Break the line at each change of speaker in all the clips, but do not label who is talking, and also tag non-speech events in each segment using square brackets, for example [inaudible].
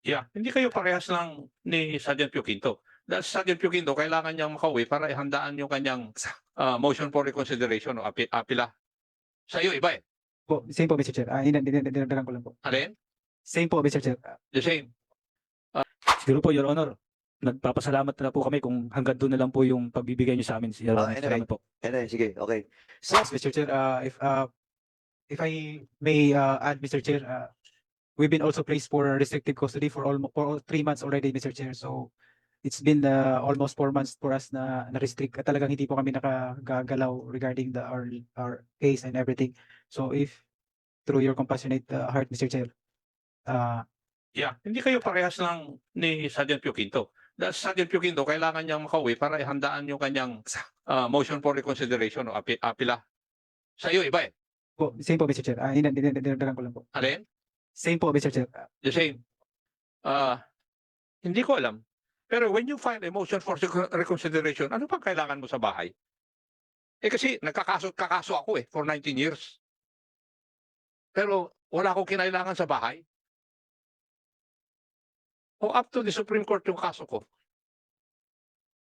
Yeah, hindi kayo parehas lang ni Sergeant Pio Quinto. Dahil si Sergeant Pio Quinto, kailangan niyang makauwi para ihandaan yung kanyang ah, motion for reconsideration o api apila. Sa iyo, iba eh.
Po, same po, Mr. Chair. Ah, uh, dinagdagan ko lang po.
Alin?
Same po, Mr. Chair.
The same.
Siguro po, Your Honor, nagpapasalamat na po kami kung hanggang doon na lang po yung pagbibigay niyo sa amin, Your
Ah,
Honor.
anyway.
Salamat po.
Anyway, sige, okay. So,
Yes, Mr. Chair, uh, if uh, if I may uh, add, Mr. Chair, uh, we've been also placed for restricted custody for almost for three months already, Mr. Chair. So it's been uh, almost four months for us na na-restrict at talagang hindi po kami nakagagalaw regarding the our our case and everything. So if through your compassionate uh, heart, Mr. Chair, uh,
Yeah, hindi kayo parehas lang ni Sergeant Pio Quinto. Dahil si Sergeant Pio Quinto, kailangan niyang makauwi para ihandaan yung kanyang ah, motion for reconsideration o api apila. Sa iyo, iba eh.
po, same po, Mr. Chair. Uh, dinagdagan ko lang po.
Alin?
Same po, Mr. Chair.
The same. Ah, hindi ko alam. Pero when you file a motion for recon- reconsideration, ano pang kailangan mo sa bahay? Eh kasi nagkakaso kakaso ako eh for 19 years. Pero wala akong kinailangan sa bahay. O up to the Supreme Court yung kaso ko.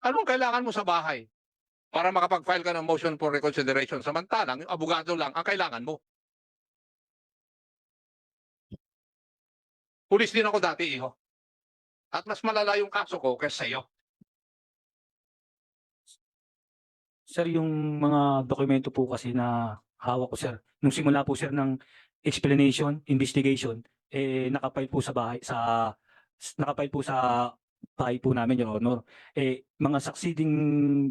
Anong kailangan mo sa bahay? Para makapag-file ka ng motion for reconsideration. Samantalang yung abogado lang ang kailangan mo. Pulis din ako dati, iho. At mas malala yung kaso ko kaysa sa'yo.
Sir, yung mga dokumento po kasi na hawak ko, sir, nung simula po, sir, ng explanation, investigation, eh, nakapile po sa bahay, sa, nakapile po sa bahay po namin, Your Honor. Eh, mga succeeding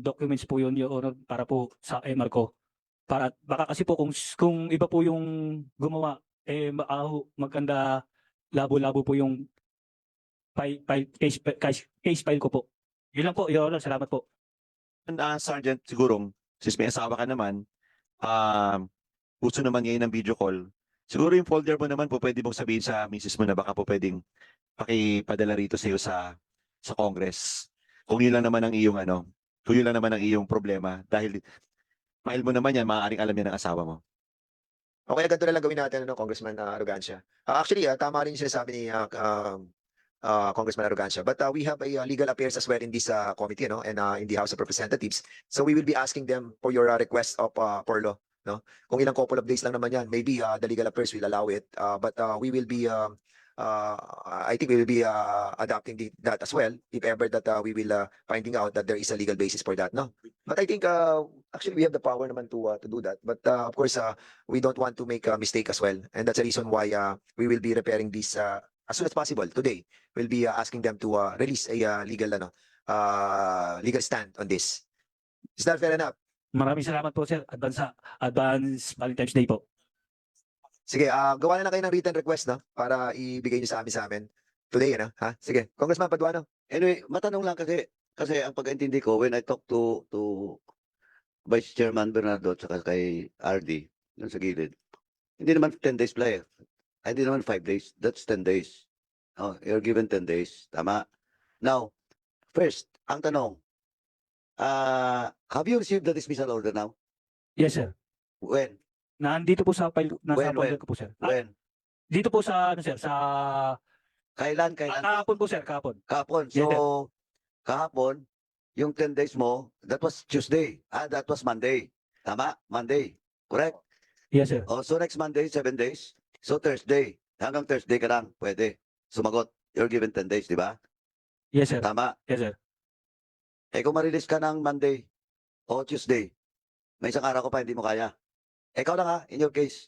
documents po yun, Your Honor, para po sa MR ko. Para, baka kasi po kung, kung iba po yung gumawa, eh, maaho, maganda, labo-labo po yung file, file, case, case, case file ko po. Yun lang po, Your Honor, salamat po.
uh, Sergeant, siguro, since may asawa ka naman, um, gusto naman ngayon ng video call, siguro yung folder mo naman po pwede mong sabihin sa misis mo na baka po pwedeng pakipadala rito sa iyo sa sa Congress. Kung yun lang naman ang iyong ano, kung yun lang naman ang iyong problema dahil file mo naman yan, maaaring alam yan ng asawa mo.
Okay, ganito na lang gawin natin, ano, Congressman uh, Arrogancia. Ah, actually, ah, tama rin yung sinasabi ni ah, um, ah, Congressman Arrogancia. But ah, we have a ah, legal affairs as well in this ah, committee, no, and ah, in the House of Representatives. So we will be asking them for your ah, request of uh, Porlo, no. Kung ilang couple of days lang naman yan, maybe ah, the legal affairs will allow it. Ah, but ah, we will be, uh, I think we will be ah, adopting the, that as well, if ever that ah, we will ah, finding out that there is a legal basis for that, no. But I think uh, actually we have the power naman to uh, to do that. But uh, of course, uh, we don't want to make a mistake as well. And that's the reason why uh, we will be repairing this uh, as soon as possible today. We'll be uh, asking them to uh, release a uh, legal ano, uh, legal stand on this. Is that fair enough?
Maraming salamat po, sir. Advance, advance Valentine's Day po.
Sige, uh, gawa na lang kayo ng written request no para ibigay niyo sa amin sa amin today ano, ha? Sige, Congressman Paduano.
Anyway, matanong lang kasi kasi ang pagkaintindi ko when I talk to to Vice Chairman Bernardo at saka kay RD dun sa gilid. Hindi naman 10 days play. Ay, Hindi naman 5 days. That's 10 days. Oh, you're given 10 days. Tama. Now, first, ang tanong. Ah, have you received the dismissal order now?
Yes, sir.
When?
Nandito po sa file, nasa
When,
folder
when?
ko po, sir. Ah,
When?
dito po sa, ano, sir, sa,
Kailan?
ah,
Kailan?
kahapon po, sir, kahapon.
Kahapon.
Yes, sir.
So, kahapon, yung 10 days mo, that was Tuesday. Ah, that was Monday. Tama? Monday. Correct?
Yes, sir.
Oh, so next Monday, 7 days. So Thursday. Hanggang Thursday ka lang. Pwede. Sumagot. You're given 10 days, di ba?
Yes, sir.
Tama.
Yes, sir.
Eh kung ma-release ka ng Monday o Tuesday, may isang araw ko pa, hindi mo kaya. Ikaw lang ha, in your case.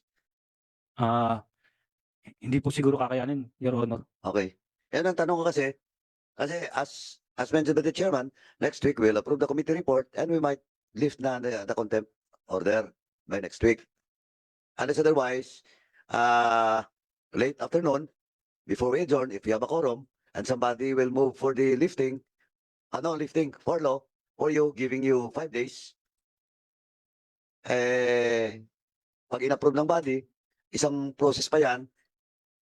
Ah, hindi po siguro kakayanin, Your Honor.
Okay. Yan ang tanong ko kasi, kasi as as mentioned by the chairman, next week we'll approve the committee report and we might lift na the, the contempt order by next week. Unless otherwise, uh, late afternoon, before we adjourn, if you have a quorum, and somebody will move for the lifting, ano, lifting, for law, or you, giving you five days, eh, pag in-approve ng body, isang process pa yan,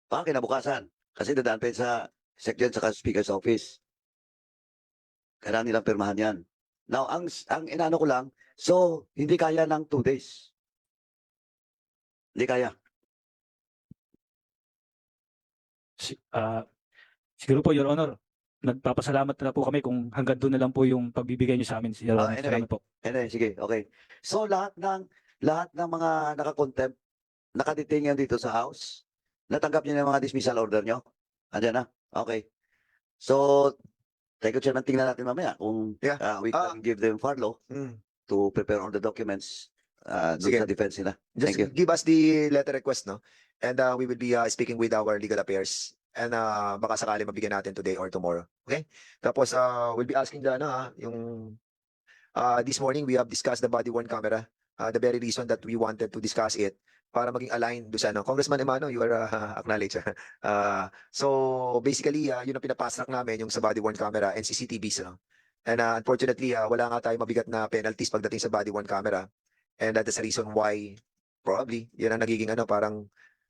baka kinabukasan. Kasi dadaan pa sa Secretary sa Speaker's Office. Kailangan nilang pirmahan yan. Now, ang, ang inano ko lang, so, hindi kaya ng two days. Hindi kaya.
Ah, Siguro po, Your Honor, nagpapasalamat na po kami kung hanggang doon na lang po yung pagbibigay niyo sa amin, Your
Ah,
Honor.
anyway.
Salamat po.
Anyway, sige, okay. So lahat ng lahat ng mga naka-contempt, nakadetain ngayon dito sa house, natanggap niyo na yung mga dismissal order niyo? Andiyan na? Okay. So, thank you, Chairman. Tingnan natin mamaya kung
Yeah.
uh, we
Ah.
can give them furlough
Mm.
to prepare all the documents uh, dun
Sige.
sa defense nila.
Just
Thank you.
give us the letter request, no? And uh, we will be uh, speaking with our legal affairs. And uh, baka sakali mabigyan natin today or tomorrow. Okay? Tapos uh, we'll be asking the, ano, ha, yung uh, this morning we have discussed the body worn camera. Uh, the very reason that we wanted to discuss it para maging aligned do sa ano. Congressman Emano, you are uh, [laughs] acknowledged. [laughs] uh, so basically, uh, yun ang pinapasrak namin yung sa body worn camera and CCTVs. No? And uh, unfortunately, uh, wala nga tayo mabigat na penalties pagdating sa body worn camera. And that is the reason why probably yun ang nagiging ano parang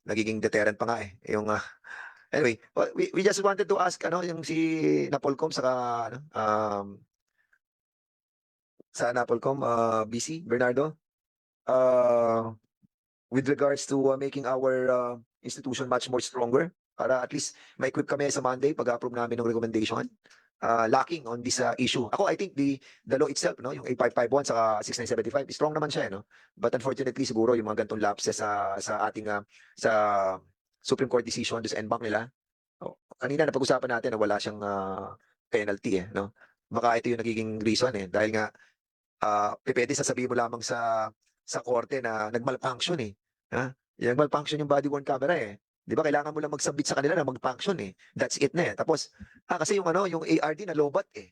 nagiging deterrent pa nga eh yung ah, [laughs] anyway wa- we, we just wanted to ask ano yung si Napolcom saka ano um sa Napolcom uh, BC Bernardo uh with regards to uh, making our uh, institution much more stronger para at least ma-equip kami sa Monday pag-approve namin ng recommendation uh, lacking on this uh, issue ako I think the the law itself no yung 8551 saka 6975 strong naman siya eh, no But unfortunately siguro yung mga gantong lapses sa sa ating ah, sa Supreme Court decision doon sa NBank nila. Oh, kanina napag-usapan natin na wala siyang ah, penalty eh, no? Baka ito yung nagiging reason eh dahil nga ah pwede sasabihin mo lamang sa sa korte na nagmalfunction eh. Ha? Yung nagmalfunction yung body worn camera eh. 'Di ba kailangan mo lang mag-submit sa kanila na mag-function eh. That's it na eh. Tapos ah, kasi yung ano, yung ARD na lobat eh.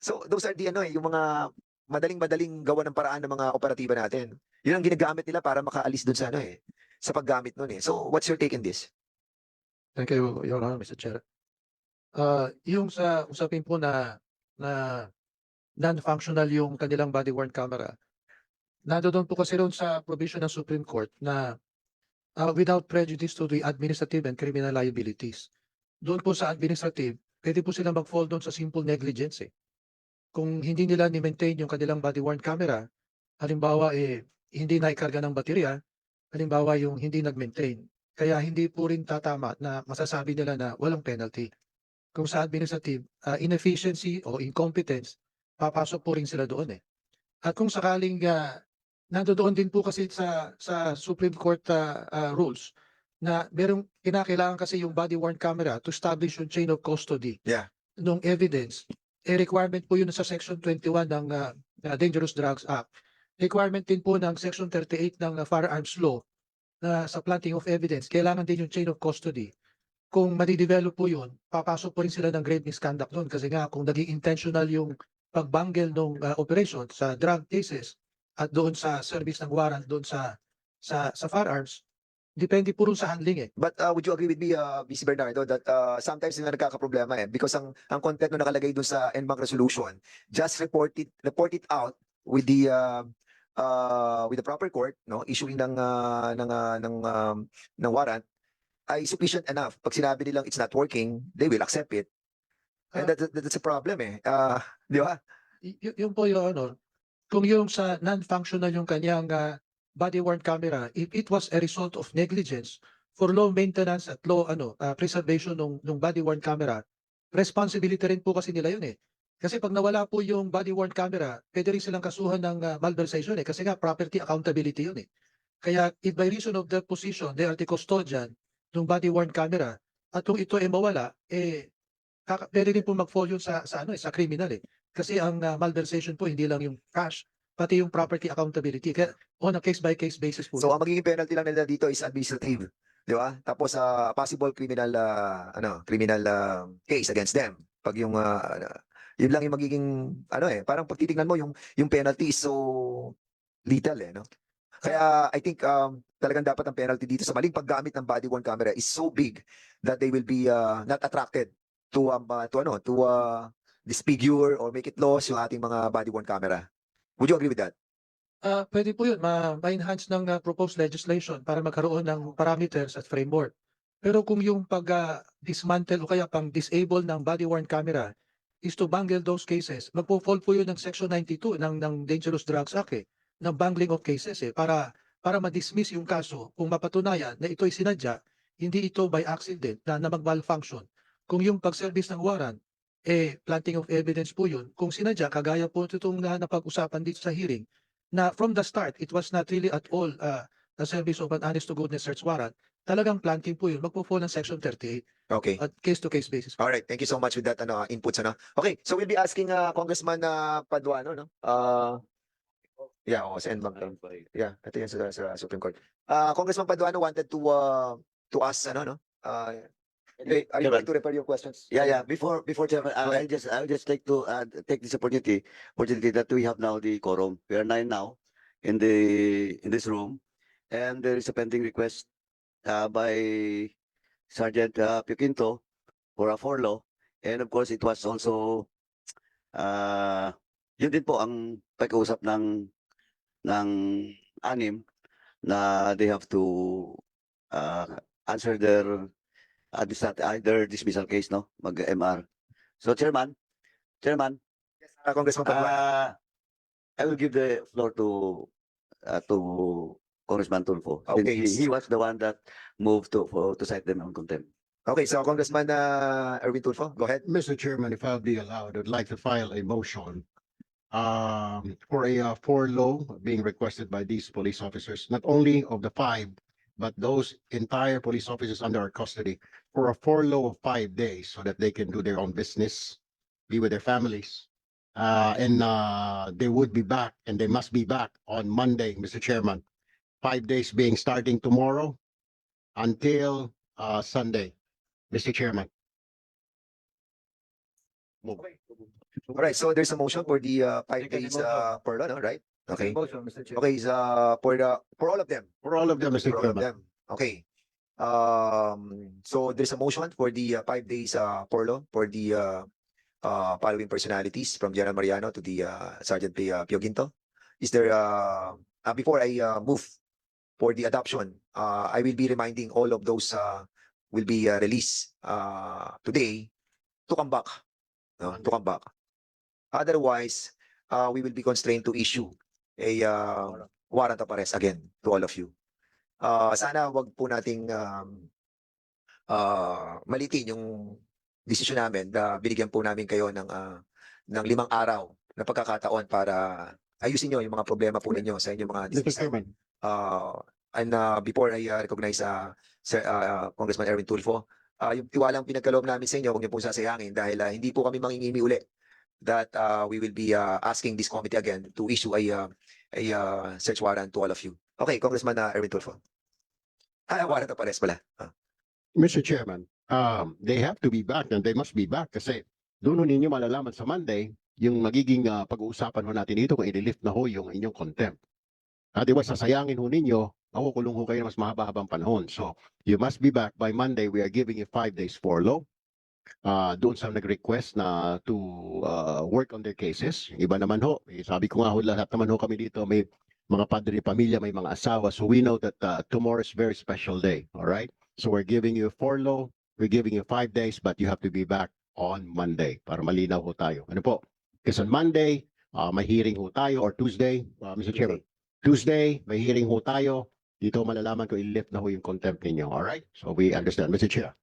So those are the ano eh, yung mga madaling-madaling gawa ng paraan ng mga operatiba natin. Yun ang ginagamit nila para makaalis dun sa ano eh, sa paggamit nun eh. So, what's your take in this?
Thank you, Your Honor, Mr. Chair. Uh, yung sa usapin po na na non-functional yung kanilang body worn camera. Nandoon po kasi ron sa provision ng Supreme Court na uh, without prejudice to the administrative and criminal liabilities. Doon po sa administrative, pwede po silang mag-fall doon sa simple negligence eh. Kung hindi nila ni-maintain yung kanilang body worn camera, halimbawa eh hindi naikarga ng baterya, halimbawa yung hindi nag-maintain, kaya hindi po rin tatama na masasabi nila na walang penalty. Kung sa administrative, uh, inefficiency o incompetence, papasok po rin sila doon eh. At kung sakaling uh, nandoon din po kasi sa sa Supreme Court uh, uh, rules na merong kinakailangan kasi yung body worn camera to establish yung chain of custody
Yeah.
nung evidence. Eh requirement po yun sa section 21 ng uh, uh, Dangerous Drugs Act. Requirement din po ng section 38 ng uh, Firearms Law na sa planting of evidence, kailangan din yung chain of custody. Kung madidevelop po yun, papasok po rin sila ng grave misconduct doon kasi nga kung naging intentional yung pagbanggel ng uh, operation sa drug cases at doon sa service ng warrant doon sa sa sa firearms, depende po rin sa handling eh.
But uh, would you agree with me, uh, BC Bernardo, that uh, sometimes yung nagkakaproblema eh, because ang, ang content na nakalagay dun sa NBank resolution, just report it, report it out with the uh, uh, with the proper court, no, issuing ng uh, ng uh, ng um, ng warrant ay sufficient enough. Pag sinabi nilang it's not working, they will accept it. And
Ah.
that, that- that's a problem eh. Uh, di ba?
Y- y- yung po yung ano, kung yung sa non-functional yung kanyang ah, body worn camera, if it was a result of negligence for low maintenance at low ano ah, preservation ng ng body worn camera, responsibility rin po kasi nila yun eh. Kasi pag nawala po yung body worn camera, pwede rin silang kasuhan ng ah, malversation eh kasi nga property accountability yun eh. Kaya if by reason of their position, they are the custodian ng body worn camera at kung ito ay mawala, eh pwede rin po mag-fall yun sa, sa ano eh, sa criminal eh. Kasi ang uh, malversation po hindi lang yung cash, pati yung property accountability. Kaya on a case by case basis po.
So ang magiging penalty lang nila dito is administrative, di ba? Tapos uh, possible criminal uh, ano, criminal uh, case against them. Pag yung uh, yun lang yung magiging ano eh, parang pag titingnan mo yung yung penalty is so lethal eh, no? Kaya I think um, talagang dapat ang penalty dito sa maling paggamit ng body worn camera is so big that they will be uh, not attracted to um, uh, to ano, to uh, disfigure or make it loss yung ating mga body worn camera. Would you agree with that?
Ah, pwede po yun, ma- ma-enhance ng uh, proposed legislation para magkaroon ng parameters at framework. Pero kung yung pag-dismantle o kaya pang disable ng body worn camera is to bungle those cases, magpo-fall po yun ng Section 92 ng, ng Dangerous Drugs Act eh, ng bungling of cases eh, para, para ma-dismiss yung kaso kung mapatunayan na ito'y sinadya, hindi ito by accident na, na mag-malfunction. kung yung pag-service ng warrant, eh, planting of evidence po yun, kung sinadya, kagaya po itong na napag-usapan dito sa hearing, na from the start, it was not really at all uh, the service of an honest to goodness search warrant, talagang planting po yun, magpo-fall ng section 38
Okay.
at case-to-case basis.
All right, thank you so much with that ano inputs ano. Okay, so we'll be asking uh, Congressman uh, Paduano no. Uh Yeah, oh, sa NBank. lang. Yeah, ito yan sa, sa Supreme Court. Uh, Congressman Paduano wanted to uh, to ask ano no. Uh, wait, are you going to refer your questions?
Yeah, yeah. Before, before Chairman, I I just, I would just like to, uh, take this opportunity, opportunity that we have now the quorum. We are nine now in the, in this room. And there is a pending request, uh, by Sergeant, uh, Pioquinto for a law. And of course, it was also, uh, yun din po ang pag-uusap ng, ng anim na they have to, uh, answer their administrative, either dismissal case, no? Mag-MR. So, Chairman, Chairman,
Uh, Congressman Paduano.
uh, I will give the floor to, uh, to Congressman Tulfo. since
Okay.
He, he was the one that moved to, for, to cite them on contempt.
Okay, so Congressman uh, Erwin Tulfo, go ahead.
Mr. Chairman, if I'll be allowed, I'd like to file a motion um, for a uh, for law being requested by these police officers, not only of the five, but those entire police officers under our custody for a for law of five days so that they can do their own business, be with their families. Uh, and uh, they would be back and they must be back on Monday, Mr. Chairman. Five days being starting tomorrow until uh, Sunday, Mr. Chairman.
All right, so there's a motion for the uh, five
Second
days
motion.
uh, law, no, right? Okay.
Motion, Mr. Chair.
Okay, is uh, for the for all of them.
For all of them, Mr.
For all of
Chairman.
them. Okay. Um, so there's a motion for the uh, five days uh, porlo for the uh, uh, following personalities from General Mariano to the uh, Sergeant P. Uh, Pioginto. Is there uh, uh, before I uh, move for the adoption, uh, I will be reminding all of those uh, will be uh, released uh, today to come back. No, to come back. Otherwise, uh, we will be constrained to issue a uh, warrant of arrest again to all of you. Ah, sana wag po nating um, ah, malitin yung desisyon namin na binigyan po namin kayo ng ah, ng limang araw na pagkakataon para ayusin nyo yung mga problema po ninyo sa inyong mga
Mr. Chairman,
Uh, and uh, before I uh, recognize uh, Sir, uh, Congressman Erwin Tulfo, uh, yung tiwalang pinagkaloob namin sa inyo, huwag niyo po sasayangin dahil uh, hindi po kami mangingimi uli that uh, we will be uh, asking this committee again to issue a, uh, a uh, search warrant to all of you. Okay, Congressman uh, Erwin Tulfo. Ah, warrant of arrest pala. Ah.
Mr. Chairman, um, they have to be back and they must be back kasi doon ho ninyo malalaman sa Monday yung magiging ah, pag-uusapan ho natin dito kung i-lift na ho yung inyong contempt. Otherwise, sasayangin ho ninyo, makukulong ho kayo ng mas mahaba-habang panahon. So, you must be back by Monday. We are giving you five days furlough. Uh, doon sa nag-request na to uh, work on their cases. Iba naman ho, eh, sabi ko nga ho, lahat naman ho kami dito may mga padre pamilya, may mga asawa. So we know that uh, tomorrow is a very special day. All right? So we're giving you furlough, we're giving you five days, but you have to be back on Monday para malinaw ho tayo. Ano po? Kasi on Monday, uh, may hearing ho tayo or Tuesday, uh, Mr. Chairman. Tuesday, may hearing ho tayo. Dito malalaman ko i-lift na ho yung contempt ninyo. All right? So we understand, Mr. Chair.